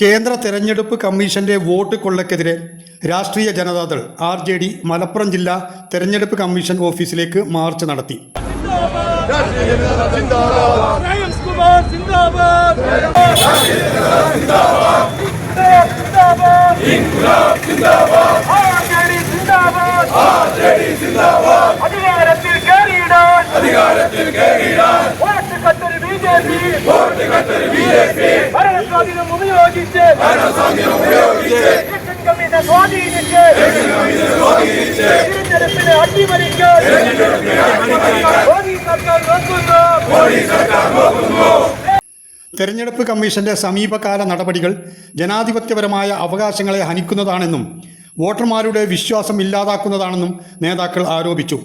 കേന്ദ്ര തെരഞ്ഞെടുപ്പ് കമ്മീഷന്റെ vote കൊള്ളക്കെതിരെ Rashtriya Janata Dal R J D Malappuram ജില്ലാ തെരഞ്ഞെടുപ്പ് കമ്മീഷൻ ഓഫീസിലേക്ക് മാർച്ച് നടത്തി. അധികാരത്തിൽ ബി ജെ പി. ഭരണസ്വാധീനം ഉപയോഗിച്ച് ഇലക്ഷൻ കമ്മീഷനെ സ്വാധീനിച്ച് തിരഞ്ഞെടുപ്പിനെ അട്ടിമറിക്കാൻ മോദി സർക്കാർ നോക്കുന്നു. തെരഞ്ഞെടുപ്പ് കമ്മീഷന്റെ സമീപകാല നടപടികൾ ജനാധിപത്യപരമായ അവകാശങ്ങളെ ഹനിക്കുന്നതാണെന്നും വോട്ടർമാരുടെ വിശ്വാസം ഇല്ലാതാക്കുന്നതാണെന്നും നേതാക്കൾ ആരോപിച്ചു.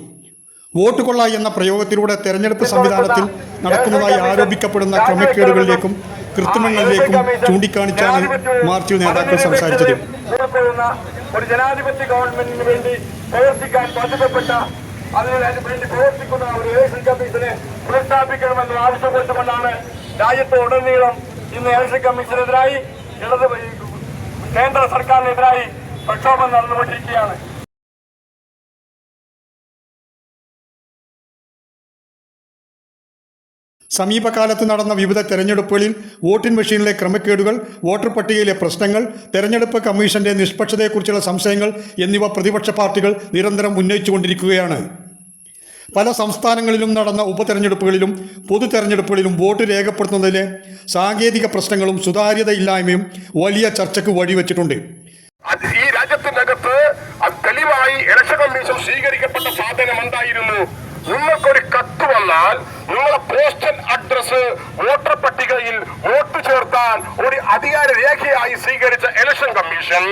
വോട്ട് കൊള്ള എന്ന പ്രയോഗത്തിലൂടെ തെരഞ്ഞെടുപ്പ് സംവിധാനത്തിൽ നടക്കുന്നതായി ആരോപിക്കപ്പെടുന്ന ക്രമക്കേടുകളിലേക്കും കൃത്രിമങ്ങളിലേക്കും ചൂണ്ടിക്കാണിച്ചാണ് മാർച്ചിൽ നേതാക്കൾ സംസാരിച്ചത്. ഒരു ജനാധിപത്യ ഗവൺമെന്റിന് വേണ്ടി പ്രവർത്തിക്കാൻ ബാധ്യതപ്പെട്ട അതിന് വേണ്ടി പ്രവർത്തിക്കുന്ന ഒരു ഇലക്ഷൻ കമ്മീഷനെ ആവശ്യപ്പെട്ടുകൊണ്ടാണ് രാജ്യത്ത് ഉടനീളം ഇന്ന് ഇലക്ഷൻ കമ്മീഷനെതിരായി ഇടത് കേന്ദ്ര സർക്കാരിനെതിരായി പ്രക്ഷോഭം നടന്നുകൊണ്ടിരിക്കുകയാണ്. സമീപകാലത്ത് നടന്ന വിവിധ തെരഞ്ഞെടുപ്പുകളിൽ വോട്ടിംഗ് മെഷീനിലെ ക്രമക്കേടുകൾ വോട്ടർ പട്ടികയിലെ പ്രശ്നങ്ങൾ തെരഞ്ഞെടുപ്പ് കമ്മീഷന്റെ നിഷ്പക്ഷതയെക്കുറിച്ചുള്ള സംശയങ്ങൾ എന്നിവ പ്രതിപക്ഷ പാർട്ടികൾ നിരന്തരം ഉന്നയിച്ചുകൊണ്ടിരിക്കുകയാണ്. പല സംസ്ഥാനങ്ങളിലും നടന്ന ഉപതെരഞ്ഞെടുപ്പുകളിലും പൊതു തെരഞ്ഞെടുപ്പുകളിലും വോട്ട് രേഖപ്പെടുത്തുന്നതിലെ സാങ്കേതിക പ്രശ്നങ്ങളും സുതാര്യതയില്ലായ്മയും വലിയ ചർച്ചയ്ക്ക് വഴിവെച്ചിട്ടുണ്ട്. അത് ഈ രാജ്യത്തിനകത്ത് അത് തെളിവായി ഇലക്ഷൻ കമ്മീഷൻ സ്വീകരിക്കപ്പെട്ട സാധനം എന്തായിരുന്നു നിങ്ങൾക്കൊരു കത്ത് വന്നാൽ നിങ്ങളെ പോസ്റ്റൽ വോട്ടർ പട്ടികയിൽ വോട്ട് ചേർത്താൻ ഒരു അധികാര രേഖയായി സ്വീകരിച്ച ഇലക്ഷൻ കമ്മീഷൻ.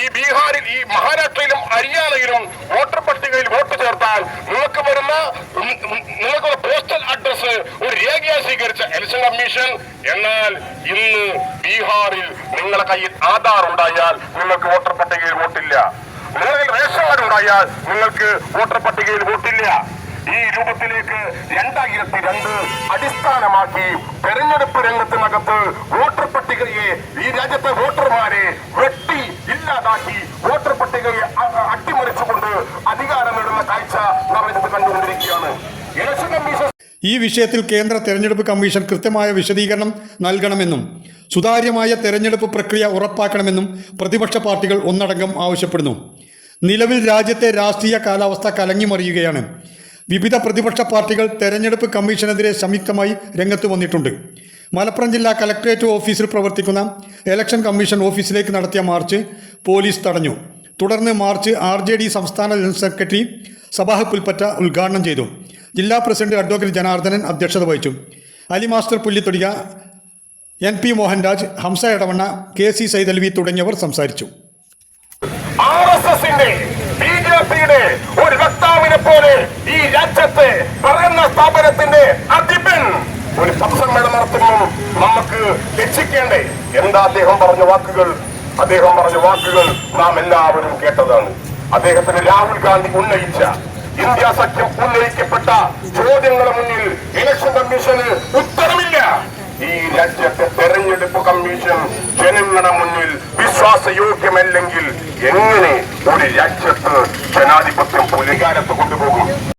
ഈ ബീഹാറിൽ ഈ മഹാരാഷ്ട്രയിലും ഹരിയാനയിലും വോട്ടർ പട്ടികയിൽ വോട്ട് ചേർത്താൽ നിങ്ങൾക്ക് വരുന്ന നിങ്ങൾക്കുള്ള പോസ്റ്റൽ അഡ്രസ് ഒരു രേഖയായി സ്വീകരിച്ച ഇലക്ഷൻ കമ്മീഷൻ. എന്നാൽ ഇന്ന് ബീഹാറിൽ നിങ്ങളുടെ കയ്യിൽ ആധാർ ഉണ്ടായാൽ നിങ്ങൾക്ക് വോട്ടർ പട്ടികയിൽ വോട്ടില്ല. നിങ്ങളിൽ റേഷൻ കാർഡ് ഉണ്ടായാൽ നിങ്ങൾക്ക് വോട്ടർ പട്ടികയിൽ വോട്ടില്ല. ഈ രൂപത്തിലേക്ക് രണ്ടായിരത്തി രണ്ട് അടിസ്ഥാനമാക്കി തെരഞ്ഞെടുപ്പ് രംഗത്തിനകത്ത് വോട്ടർ പട്ടികയെ ഈ രാജ്യത്തെ വോട്ടർമാരെ വെട്ടി ഇല്ലാതാക്കി വോട്ടർ പട്ടികയെ അട്ടിമറിച്ചുകൊണ്ട് അധികാരം നേടുന്ന കാഴ്ച നാം കണ്ടുകൊണ്ടിരിക്കുകയാണ്. ഇലക്ഷൻ കമ്മീഷൻ ഈ വിഷയത്തിൽ കേന്ദ്ര തെരഞ്ഞെടുപ്പ് കമ്മീഷൻ കൃത്യമായ വിശദീകരണം നൽകണമെന്നും സുതാര്യമായ തെരഞ്ഞെടുപ്പ് പ്രക്രിയ ഉറപ്പാക്കണമെന്നും പ്രതിപക്ഷ പാർട്ടികൾ ഒന്നടങ്കം ആവശ്യപ്പെടുന്നു. നിലവിൽ രാജ്യത്തെ രാഷ്ട്രീയ കാലാവസ്ഥ കലങ്ങിമറിയുകയാണ്. വിവിധ പ്രതിപക്ഷ പാർട്ടികൾ തെരഞ്ഞെടുപ്പ് കമ്മീഷനെതിരെ സംയുക്തമായി രംഗത്ത് വന്നിട്ടുണ്ട്. മലപ്പുറം ജില്ലാ കലക്ട്രേറ്റ് ഓഫീസിൽ പ്രവർത്തിക്കുന്ന ഇലക്ഷൻ കമ്മീഷൻ ഓഫീസിലേക്ക് നടത്തിയ മാർച്ച് പോലീസ് തടഞ്ഞു. തുടർന്ന് മാർച്ച് ആർ ജെ ഡി സംസ്ഥാന ജനറൽ സെക്രട്ടറി സബാഹ് പുൽപ്പറ്റ ഉദ്ഘാടനം ചെയ്തു. ജില്ലാ പ്രസിഡന്റ് അഡ്വക്കേറ്റ് ജനാർദ്ദനൻ അധ്യക്ഷത വഹിച്ചു. Ali master Pullithodika N P Mohanraj Hamza Edavanna K C Saithalavi തുടങ്ങിയവർ സംസാരിച്ചു. വക്താവിനെ പോലെ ഈ രാജ്യത്തെ പറയുന്ന സ്ഥാപനത്തിന്റെ അധിപൻ. ഒരു സമ്മേളനം നടത്തുമ്പോൾ നമുക്ക് രക്ഷിക്കേണ്ടേ? എന്താ അദ്ദേഹം പറഞ്ഞ വാക്കുകൾ? അദ്ദേഹം പറഞ്ഞ വാക്കുകൾ നാം എല്ലാവരും കേട്ടതാണ്. അദ്ദേഹത്തിന് രാഹുൽ ഗാന്ധി ഉന്നയിച്ച ഇന്ത്യ സഖ്യം ഉന്നയിക്കപ്പെട്ട ചോദ്യങ്ങളുടെ മുന്നിൽ ഇലക്ഷൻ കമ്മീഷന് ഉത്തരവില്ല. ഈ രാജ്യത്തെ തെരഞ്ഞെടുപ്പ് കമ്മീഷൻ ജനങ്ങളുടെ മുന്നിൽ വിശ്വാസയോഗ്യമല്ലെങ്കിൽ എങ്ങനെ ഒരു രാജ്യത്ത് ജനാധിപത്യം പുലികാലത്ത് കൊണ്ടുപോകും?